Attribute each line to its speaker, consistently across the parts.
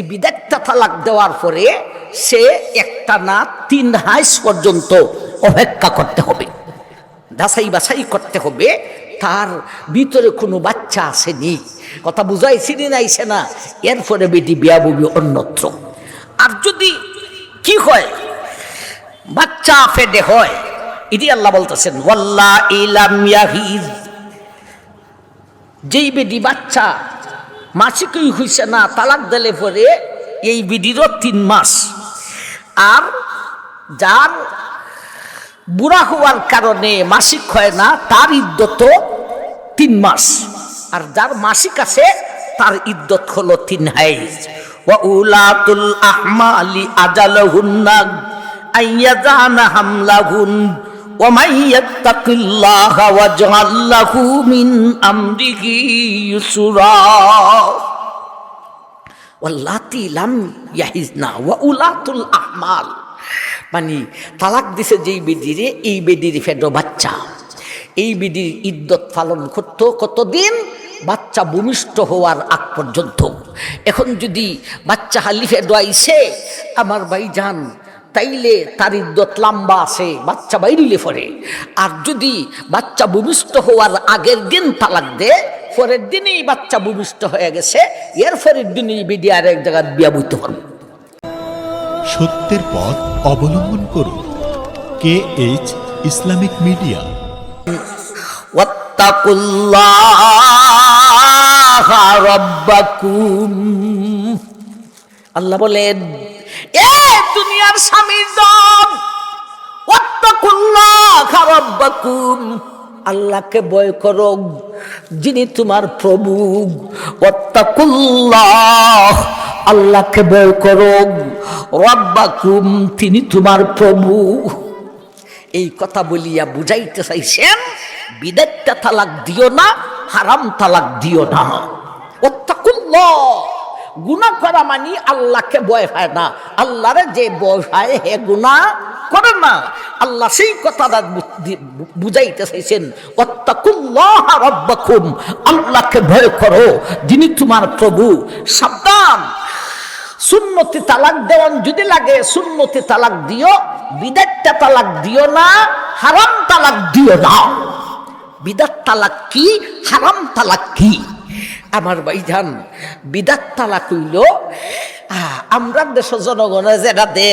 Speaker 1: এই বিদাতটা তালাক দেওয়ার পরে সে একটা না তিন হাইস পর্যন্ত অপেক্ষা করতে হবে। যাচাই বাছাই করতে হবে। তার ভিতরে কোনো বাচ্চা আসেনি। কথা বুঝাইছি না আইছে না? এরপরে বেটি বিয়া ববি অন্যত্র। আর যদি কি হয়? বাচ্চা ফেডে হয়। এটি আল্লাহ বলতেছেন, ওয়াল্লা ইলাম যেই বেডি বাচ্চা মাসিকই হইছে না, তালাক দিলে পরে এই বিডিরও তিন মাস। আর যার বুড়া হওয়ার কারণে মাসিক হয় না, তার ইদ্যত তিন মাস। আর যার মাসিক আছে, তার ইদ্যত হলো তিন হাইজ। উলাতুল আহমালি আজালহুন্না আইয়াজানা হামলাহুন। ومن يتق الله واجعل له من امره يسرا واللاتي لم يحزن واولات الاحمال মানে তালাক দিছে যেই বেদিরে এই বেদির ফেডো বাচ্চা এই বেদির ইদ্যত পালন করতো কতদিন বাচ্চা ভূমিষ্ঠ হওয়ার আগ পর্যন্ত এখন যদি বাচ্চা হালিফে দোয়াইছে আমার ভাই যান তাইলে তার ইদ্যত লম্বা আছে বাচ্চা বাইরিলে পরে। আর যদি বাচ্চা ভূমিষ্ঠ হওয়ার আগের দিন তালাক দে পরের দিনেই বাচ্চা ভূমিষ্ঠ হয়ে গেছে এর ফরের দিনই বিডি আর এক জায়গায় বিয়া বুঝতে পারবে।
Speaker 2: সত্যের পথ অবলম্বন করুন। K
Speaker 1: H Islamic media. আল্লাহ বলেন এ দুনিয়ার স্বামীর দম। আল্লাহকে ভয় করো, যিনি তোমার প্রভু। ওয়াত্তাকুল্লাহ, আল্লাহকে ভয় করো, রব্বাকুম, তিনি তোমার প্রভু। এই কথা বলিয়া বুঝাইতে চাইছেন বিদেরটা তালাক দিও না, হারাম তালাক দিও না। অত্যাকুল্লাহ গুণা করা মানি আল্লাহকে বয় হয় না। আল্লাহরে যে বয় হয় হে গুণা করে না। আল্লাহ সেই কথাটা বুঝাইতে চাইছেন রব্বাকুম, আল্লাহকে ভয় করো। যিনি তোমার প্রভু, সাবধান। সুন্নতি তালাক দেওয়ান যদি লাগে, সুন্নতি তালাক দিও। বিদাতটা তালাক দিও না, হারাম তালাক দিও না। বিদাত তালাক কি, হারাম তালাক কি? আমার ভাইজান বিদাত তালাক হইল। আহ, আমরা দেশ জনগণের যেটা দে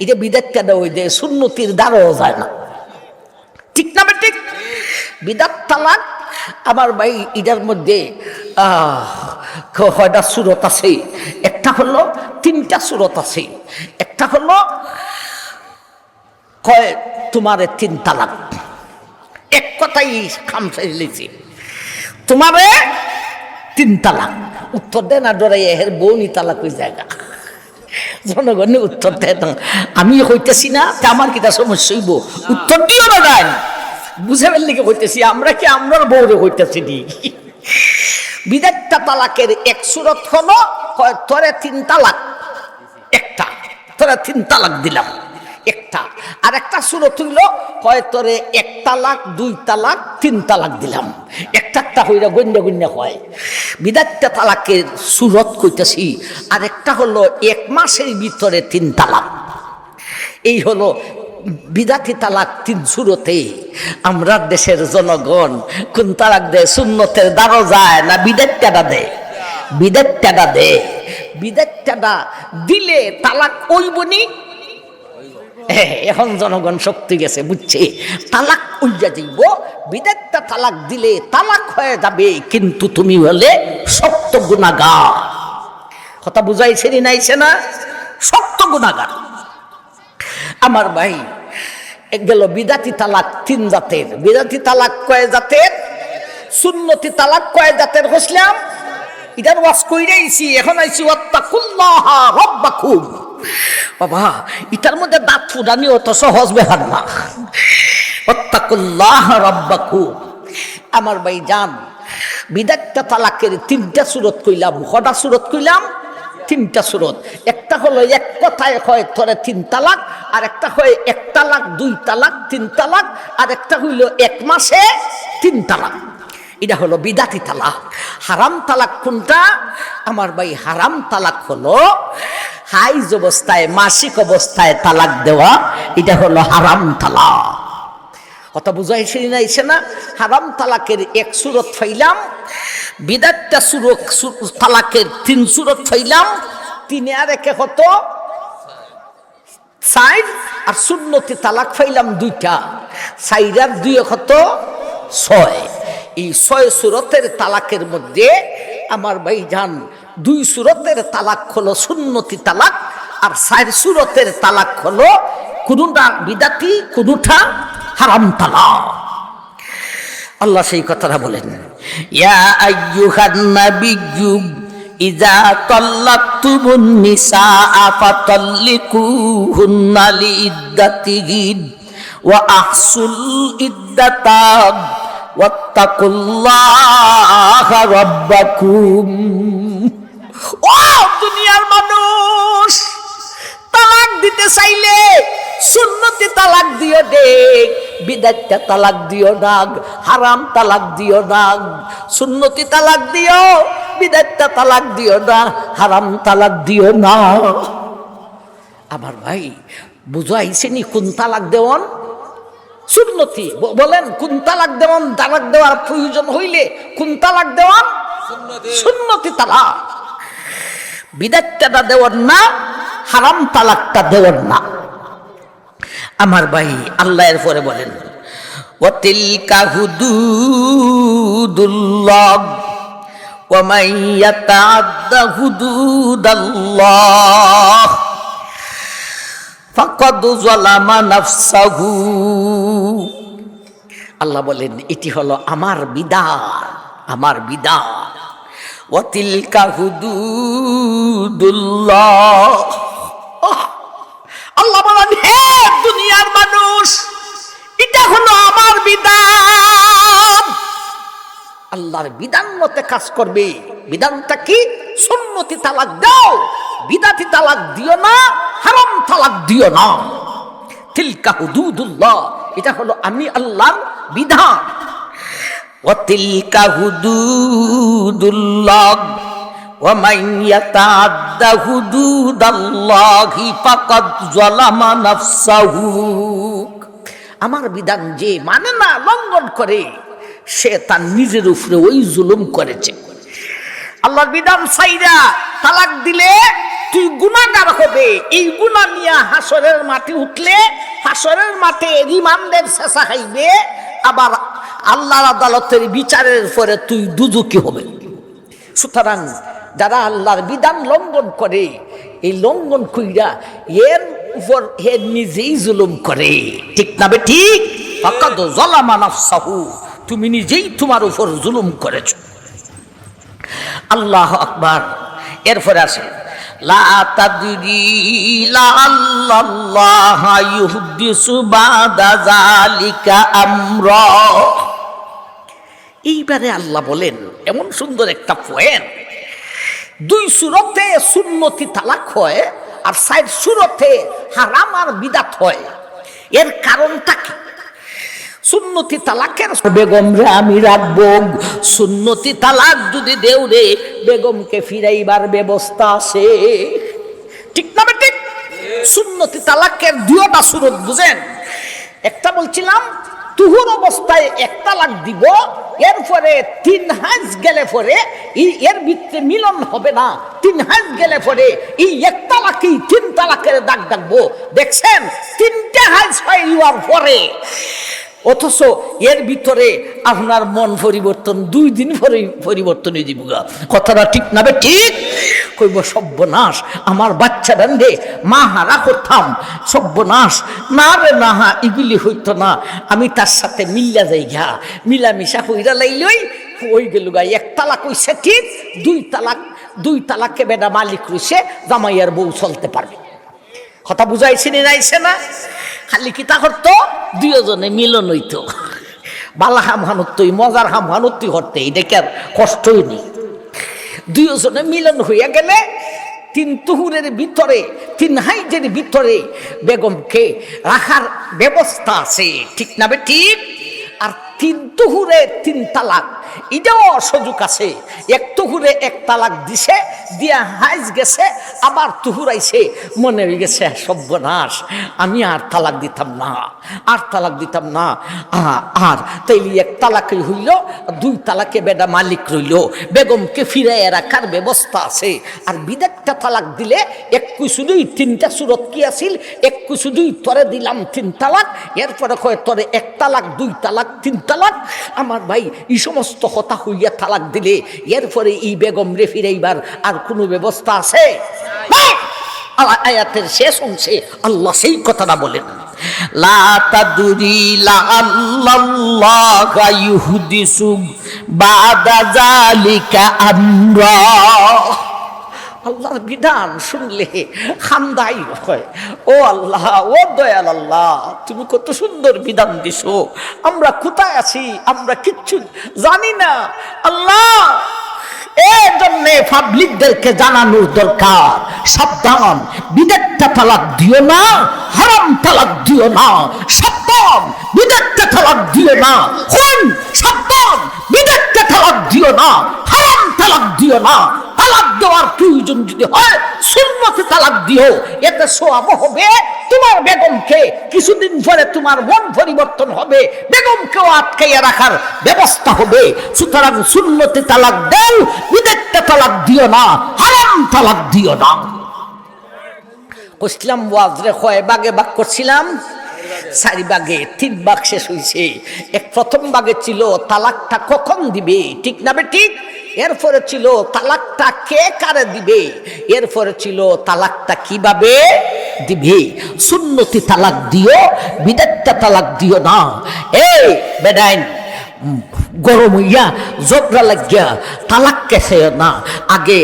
Speaker 1: এটা বিদাতটা দেওয়া দে সুন্নতির দ্বারাও যায় না। ঠিক না ঠিক বিদাত তালাক আমার ভাই ইটার মধ্যে কয়টা সুরত আছে? একটা হলো তিনটা সুরত আছে। একটা হলো কয় তোমারে তিন তালাক। এক কথাই খামসাই লিছি তোমারে তিন তালাক। উত্তর দেয় না ডরাই এর বউনি তালাক ওই জায়গা জনগণে উত্তর দেয় না আমি হইতেছি না আমার কিটা সমস্যা হইব। উত্তর দিও না দেন বুঝে কি হইতেছি আমরা কি আমরার বউরে হইতেছি নি? বিদাতটা তালাকের এক সুরত হলো তোরে তিন তালাক। একটা, তোরে তিন তালাক দিলাম। একটা। আর একটা সুরত হইল হয় তোরে এক তালাক, দুই তালাক, তিন তালাক দিলাম। একটা একটা হইরা গন্যা গন্যা হয়। বিদাতটা তালাকের সুরত কইতেছি, আর একটা হলো এক মাসের ভিতরে তিন তালাক। এই হলো বিদাতি তালাক তিন সুরতে, আমরা দেশের জনগণ, কোন তালাক দেয়, সুন্নতের দ্বারও যায় না বিদাতটা দেয়? বিদাতটা দে বিদাতটা দিলে তালাক ওইবনি এখন জনগণ শক্তি গেছে, বুঝছে? তালাক উইয়া যাইব বিদাতটা তালাক দিলে তালাক হয়ে যাবে, কিন্তু তুমি হলে সত্য গুণাগার। কথা বুঝাইছে নি নাইছে না? সত্য গুণাগার। আমার ভাই গেল বিদাতি তালাক তিন জাতের। বিদাতি তালাক কয় জাতের? সুন্নতি তালাক কয় জাতের হসলাম? ইটার ওয়াজ কইরাইছি, এখন আইছি, ওয়াত্তাকুল্লাহ রাব্বাকুম। বাবা, ইটার মধ্যে দাঁত ফুটানি অত সহজ ব্যাপার না। ওয়াত্তাকুল্লাহ রাব্বাকুম আমার ভাই জান বিদাতটা তালাকের তিনটা সুরত কইলাম কটা সুরত কইলাম, তিনটা সুরত। একটা হলো এক কথায় হয় তোরে তিন তালাক, আর একটা হয় এক তালাক, দুই তালাক, তিন তালাক, আর একটা হইল এক মাসে তিন তালাক। এটা হলো বিদাতি তালাক। হারাম তালাক কোনটা? আমার ভাই, হারাম তালাক হলো হাইজ অবস্থায়, মাসিক অবস্থায় তালাক দেওয়া, এটা হলো হারাম তালাক। কথা বুঝাইছে না এসে না? হারাম তালাকের এক সুরত ফাইলাম বিদাতটা সুরক তালাকের তিন সুরত ফাইলাম তিনে আর একে কত? সাইড আর শূন্যতে তালাক ফাইলাম দুইটা সাইরার দুই হতো ছয়। এই ছয় সুরতের তালাকের মধ্যে আমার ভাই যান দুই সুরতের তালাক হলো সুন্নতি তালাক আর চার সুরতের তালাক হলো কোনটা বিদাতি, কোনটা হারাম তালাক। আল্লাহ সেই কথাটা বলেন, ইয়া আইয়ুহান নাবিয়্যু, ইযা তাল্লাকতুমুন নিসা ফাতাল্লিকুহুন্না লিইদ্দাতিহিন ওয়া আহসুল ইদ্দাতা ওয়াত্তাকুল্লাহা রাব্বাকুম। ও দুনিয়ার মানুষ, তালাক দিতে চাইলে সুন্নতি তালাক দিও দেখ বিদাতটা তালাক দিও নাগ হারাম তালাক দিও নাগ সুন্নতি তালাক দিও বিদাতটা তালাক দিও না, হারাম তালাক দিও না। আমার ভাই বুঝাইছে নি কোন তালাক দেওয়ান? সুন্নতি। বলেন কোন তালাক দেওয়ান তালাক দেওয়ার প্রয়োজন হইলে কোন তালাক দেওয়ান? সুন্নতি। তালাক। বিদাতটা দেওয়ার না হারাম তালাকটা দেওয়ার না। আমার ভাই আল্লাহ এর পরে বলেন ওয়াতিলকা হুদুদুল্লাহ ওয়া মাইয়াতাআদ্দা হুদুদাল্লাহ। আল্লাহ বলেন, এটি হলো আমার বিধান আমার হুদুদুল্লাহ। আহ! আল্লাহ বলেন, হে দুনিয়ার মানুষ, এটা হলো আমার বিধান আল্লাহর বিধান মতে কাজ করবে বিধানটা কি সুন্নতি তালাক দাও বিদাতি তালাক দিও না হারাম তালাক দিও না তিলকা হুদুদুল্লাহ এটা হলো আমি আল্লাহর বিধান وتلك حدود الله ومن يتعد حدود الله فقد ظلم نفسه আমার বিধান যে মানে না লঙ্ঘন করে সে তার নিজের উপরে ওই জুলুম করেছে। আল্লাহর বিধান সাইরা তালাক দিলে তুই গুণাগার হবে। এই গুণা নিয়ে হাসরের মাঠে উঠলে হাসরের মাঠে রিমান্ডের শেষা খাইবে। আবার আল্লাহর আদালতের বিচারের পরে তুই দুজুকি হবে। সুতরাং যারা আল্লাহর বিধান লঙ্ঘন করে, এই লঙ্ঘন কইরা এর উপর হে নিজেই জুলুম করে। ঠিক না বে ঠিক? ফাকাদ জালামা নাফসাহু। তুমি নিজেই তোমার উপর জুলুম করেছ। আল্লাহ আকবার। এরপরে আসে এইবারে আল্লাহ বলেন, এমন সুন্দর একটা পয়েন্ট দুই সুরতে সুন্নতি তালাক হয় আর সাইড সুরতে হারাম আর বিদাত হয়। এর কারণটা কি? সুন্নতি তালাকের বেগম রে আমি রাখব। সুন্নতি তালাক যদি দেও রে বেগমকে ফিরাইবার ব্যবস্থা আছে। ঠিক না ঠিক সুন্নতি তালাকের দুইটা সুরত বুঝেন। একটা বলছিলাম তুহুর অবস্থায় এক তালাক দিব এরপরে তিন হাজ গেলে পরে এর ভিত্তি মিলন হবে না। তিন হাজ গেলে পরে এই এক তালাকই তিন তালাকের দাগ ডাকবো। দেখছেন? তিনটে হাজ হওয়ার পরে। অথচ এর ভিতরে আপনার মন পরিবর্তন, দুই দিন পরে, পরিবর্তন হয়ে দিব। কথাটা ঠিক না বে ঠিক? কইব, সব্যনাশ, আমার বাচ্চা রে মা হারা করতাম। সব্যনাশ, না রে, না হা, এগুলি হইতো না। আমি তার সাথে মিল্লা যাই ঘা মিলামিশা হইরা লাইলই ওই গেল গা। এক তালাক হইছে ঠিক, দুই তালাক দুই তালাকে বেডা মালিক রইছে জামাইয়ার বউ চলতে পারবে। কথা বুঝাইছি নি নাইছে না? খালি কিতা করতো? দুইজনে মিলন হইতো। বালা হাম হানুত্তই মজার হাম হানুত্তি করতে এটা কি আর কষ্টই নেই। দুইজনে মিলন হইয়া গেলে তিন তুহুরের ভিতরে, তিন হাইজের ভিতরে বেগমকে রাখার ব্যবস্থা আছে। ঠিক না বে ঠিক? তিন তুহুরে তিন তালাক। এটাও সুযোগ আছে। এক তুহুরে এক তালাক দিছে, দিয়া হাইজ গেছে, আবার তুহুরাইছে। মনে হয়ে গেছে, সর্বনাশ, আমি আর তালাক দিতাম না, আর তালাক দিতাম না। আর তাইলে এক তালাকই হইল, দুই তালাকে বেডা মালিক রইল। বেগমকে ফিরাইয়া রাখার ব্যবস্থা আছে। আর বিদেকটা তালাক দিলে একটু শুধুই তিনটা সুরত কি আছিল? একটু শুধুই তরে দিলাম তিন তালাক, এরপরে কয় তরে এক তালাক, দুই তালাক, তিন তালাক আমার ভাই এই সমস্ত হতা হইয়া তালাক দিলে এরপরে এই বেগম রে ফিরাইবার আর কোনো ব্যবস্থা আছে? আয়াতের শেষ অংশে আল্লাহ সেই কথাটা বলেন। লা তাদুরি বাদা জালিকা আমরা। আল্লাহর বিধান শুনলে খান্দাই হয়। ও আল্লাহ, ও দয়াল আল্লাহ, তুমি কত সুন্দর বিধান দিছো। আমরা কোথায় আছি? আমরা কিচ্ছু জানি না। আল্লাহ এই জন্যে পাবলিকদেরকে জানানোর দরকার। সাবধান বিদেকটা তালাক দিও না, হারাম তালাক দিও না। সাবধান বিদেকটা তালাক দিও না। হন সাবধান বিদেকটা তালাক দিও না। হারাম তালাক দিও না। তালাক দেওয়ার প্রয়োজন যদি হয়, সুন্নতে তালাক দিও। এতে সোয়াব হবে। তোমার বেগমকে কিছুদিন পরে তোমার মন পরিবর্তন হবে। বেগমকেও আটকাইয়া রাখার ব্যবস্থা হবে। সুতরাং সুন্নতে তালাক দেও বিদেকটা তালাক দিও না, হারাম তালাক দিও না। কইছিলাম, ওয়াজরে কয় বাগে বাগ করছিলাম? চারি বাগে, তিন বাগ শেষ হয়েছে এক প্রথম বাগে ছিল, তালাকটা কখন দিবে? ঠিক না বে ঠিক? এরপরে ছিল তালাকটা কে কারে দিবে? এরপরে ছিল তালাকটা কীভাবে দিবে? সুন্নতি তালাক দিও বিদাত্তা তালাক দিও না। এই বেডাইন গরম হইয়া জবরা লাগিয়া তালাক কেসে না। আগে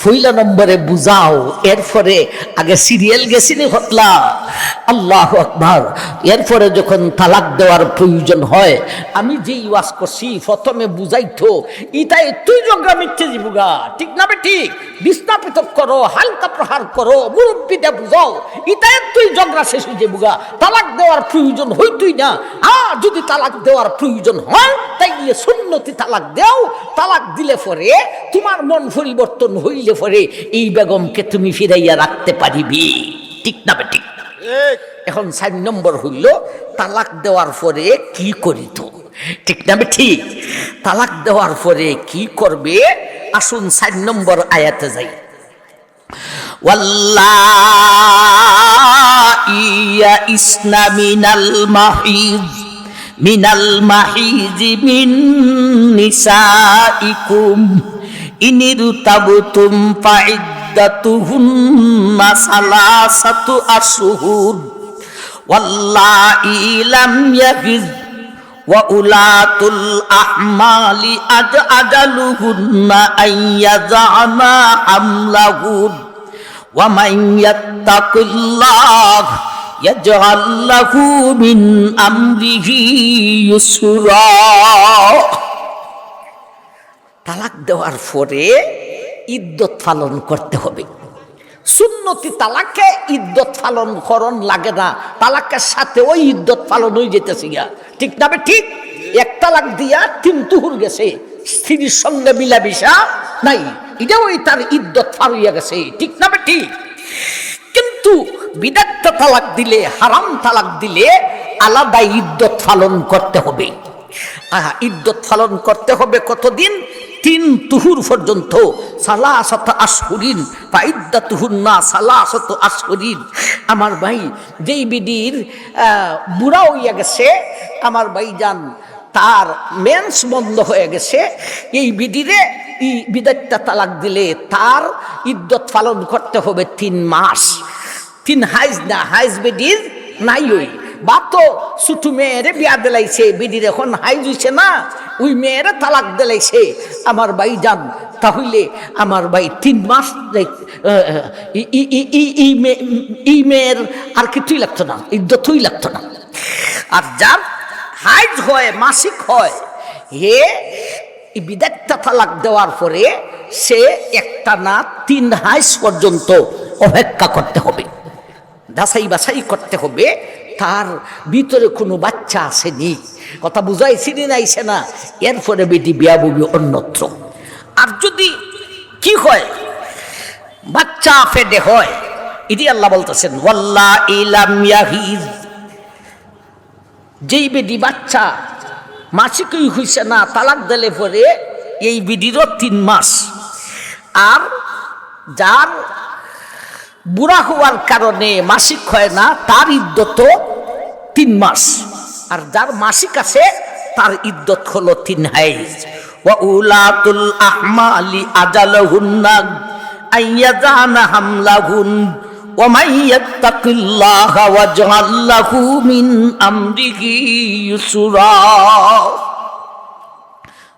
Speaker 1: ফইলা নম্বরে বুঝাও, এরপরে আগে সিরিয়াল গেছিনি হতলা আল্লাহ আকবার। এরপরে যখন তালাক দেওয়ার প্রয়োজন হয়, আমি যে ওয়াজ করছি, প্রথমে বুঝাইতো ইটাই তুই জগা মিথ্যে জীবুগা, ঠিক না ঠিক? বিস্তাপিত করো, হালকা প্রহার করো, মুরব্বীদের বুঝাও ইটাই তুই জগরা শেষ হয়ে যাবুগা তালাক দেওয়ার প্রয়োজন হইতুই না। আর যদি তালাক দেওয়ার প্রয়োজন হয় চাইলে সুন্নতি তালাক দেও তালাক দিলে পরে তোমার মন পরিবর্তন হইলে পরে এই বেগমকে তুমি ফিরাইয়া রাখতে পারিবি। ঠিক না ঠিক এখন চার নম্বর হইল তালাক দেওয়ার পরে কি করিত ঠিক না ঠিক? তালাক দেওয়ার পরে কি করবে? আসুন চার নম্বর আয়াতে যাই। ওয়াল্লা ইয়া ইসলামিনাল মাহিজ মিনাল মাহিজি মিন নিসাইকুম ইনির তাবতুম ফাইদ্দাতুহুন্না সালাসাতু আশহুর ওয়াল্লাহি লাম ইয়াগিজ ওয়া উলাতুল আহমালি আজ আজালুহুন্না আইয়াজামা হামলাহুন ওয়া يجعل له من أمره يسرا তালাক দেওয়ার পরে ইদ্যত পালন করতে হবে সুন্নতি তালাকে ইদ্যত পালন করণ লাগে না তালাকের সাথে ওই ইদ্যত পালন হয়ে যেতেছে গিয়া ঠিক না বে ঠিক এক তালাক দিয়া তিন তুহুর গেছে স্ত্রীর সঙ্গে মিলামিশা নাই এটা ওই তার ইদ্যত পার হইয়া গেছে ঠিক না বে ঠিক কিন্তু বিদাত্ত তালাক দিলে, হারাম তালাক দিলে আলাদা ইদ্যত পালন করতে হবে। ইদ্যত পালন করতে হবে কতদিন? তিন তুহুর পর্যন্ত। সালাসত আশহুরিন বা ইদ্যা তুহুর না সালাসত আশহুরিন। আমার ভাই যেই বিডির বুড়া হইয়া গেছে, আমার ভাই যান তার মেন্স বন্ধ হয়ে গেছে। এই বিডিরে এই বিদাতটা তালাক দিলে তার ইদ্যত পালন করতে হবে তিন মাস। তিন হাইজ না, হাইজ বেডির নাই ওই। বা তো ছুটু মেয়েরে বিয়া দিলাইছে বেডির এখন হাইজ হইছে না, ওই মেয়েরে তালাক দিলাইছে। আমার ভাই যান, তাহলে আমার ভাই তিন মাস ই- ই- ই- ই- মেয়ের আর কিছুই লাগতো না ইদ্যতই লাগতো না। আর যার হাইজ হয়, মাসিক হয়। হে এই তালাক দেওয়ার পরে সে একটা না তিন হাইস পর্যন্ত অপেক্ষা করতে হবে। যাচাই বাছাই করতে হবে। তার ভিতরে কোনো বাচ্চা আসেনি কথা বুঝাইছিনি নাইছে না? এরপরে বেটি বিয়া ববি অন্যত্র। আর যদি কি হয়? বাচ্চা ফেডে হয়। ইদি আল্লাহ বলতেছেন ওয়াল্লা ইলাম ইয়াহিজ। যেই বেডি বাচ্চা মাসিকই হইছে না, তালাক দিলে পরে এই বিডিরও তিন মাস। আর যার বুড়া হওয়ার কারণে মাসিক হয় না, তার ইদ্যত তিন মাস। আর যার মাসিক আছে, তার ইদ্যত হলো তিন হাইজ ওয়া উলাতুল আহমালি আজালহুন্না আইয়াজানা হামলাহুন। ومن يتق الله واجعل له من امره يسرا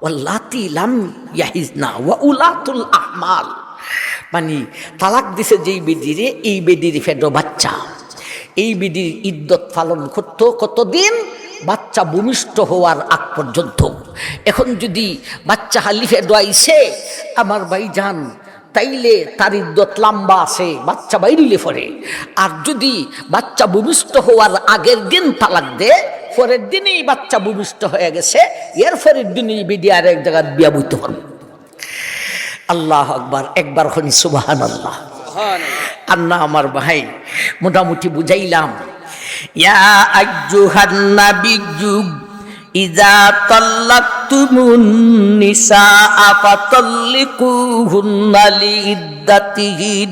Speaker 1: ওয়াল্লাতি লাম ইয়াহিজনা ওয়া উলাতুল আহমাল মানে তালাক দিছে যেই বেদিরে এই বেদির ফেডো বাচ্চা এই বেদির ইদ্যত পালন করতো কতদিন বাচ্চা ভূমিষ্ঠ হওয়ার আগ পর্যন্ত এখন যদি বাচ্চা হালিফে দোয়াইছে আমার ভাই যান তাইলে তার ইদ্যত লম্বা আছে বাচ্চা বাইরিলে পরে। আর যদি বাচ্চা ভূমিষ্ঠ হওয়ার আগের দিন তালাক দে পরের দিনই বাচ্চা ভূমিষ্ঠ হয়ে গেছে এর পরের দিনই বিডি আর এক জায়গায় বিয়া বইতে পারবে। আল্লাহ আকবার একবার হনি সুবাহান আল্লাহ আর না আমার ভাই মোটামুটি বুঝাইলাম। ইয়া আজ্জুহান নাবিয়্যু ইজা তাল্লাকতুমুন নিসা ফাতাল্লিকুহুন্না লিইদ্দাতিহিন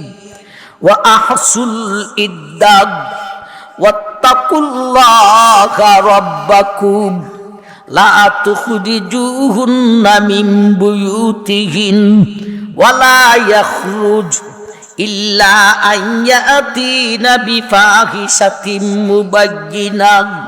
Speaker 1: ওয়া আহসুল ইদ্দাত ওয়াত্তাকুল্লাহা রাব্বাকুম লা তুখরিজুহুন্না মিন বুয়ুতিহিন ওয়ালা ইয়াখরুজ ইল্লা আন ইয়াতিনা বিফাহিশাতিন মুবায়্যিনাহ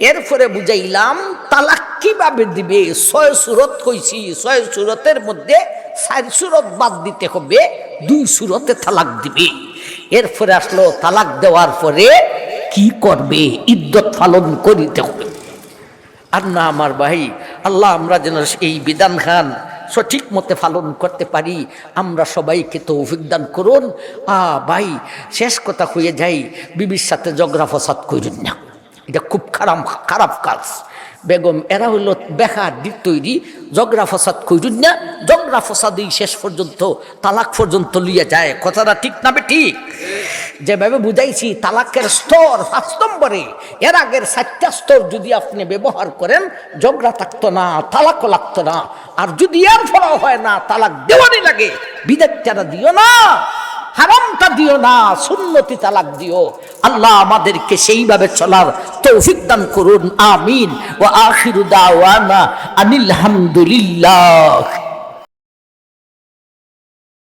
Speaker 1: এরপরে বুঝাইলাম, তালাক কীভাবে দিবে? ছয় সুরত কইছি, ছয় সুরতের মধ্যে চার সুরত বাদ দিতে হবে, দুই সুরতে তালাক দিবে। এরপরে আসলো তালাক দেওয়ার পরে কি করবে? ইদ্যত পালন করিতে হবে। আর না, আমার ভাই, আল্লাহ আমরা যেন এই বিধান খান, সঠিক মতে পালন করতে পারি, আমরা সবাইকে তো অভিজ্ঞান করুন। আ, ভাই, শেষ কথা হয়ে যাই বিবির সাথে জগরা ফসাদ করুন না। এটা খুব খারাপ খারাপ কাজ। বেগম, এরা হইল বেকার দিক তৈরি জগরা ফসাদ করুন না জগরা ফসাদই শেষ পর্যন্ত, তালাক পর্যন্ত লিয়ে যায়। কথাটা ঠিক না ঠিক? যেভাবে বুঝাইছি, তালাকের স্তর পাঁচ নম্বরে, এর আগের চারটা স্তর যদি আপনি ব্যবহার করেন, ঝগড়া থাকতো না, তালাকও লাগতো না। আর যদি এর ফলাও হয় না, তালাক দেওয়ারই লাগে। বিদেশটা দিও না। হারামটা দিও না, সুন্নতি তালাক দিও। আল্লাহ আমাদেরকে সেইভাবে চলার তৌফিক দান করুন, আমিন। ও আখির দাওয়ানা আনিল হামদুলিল্লাহ।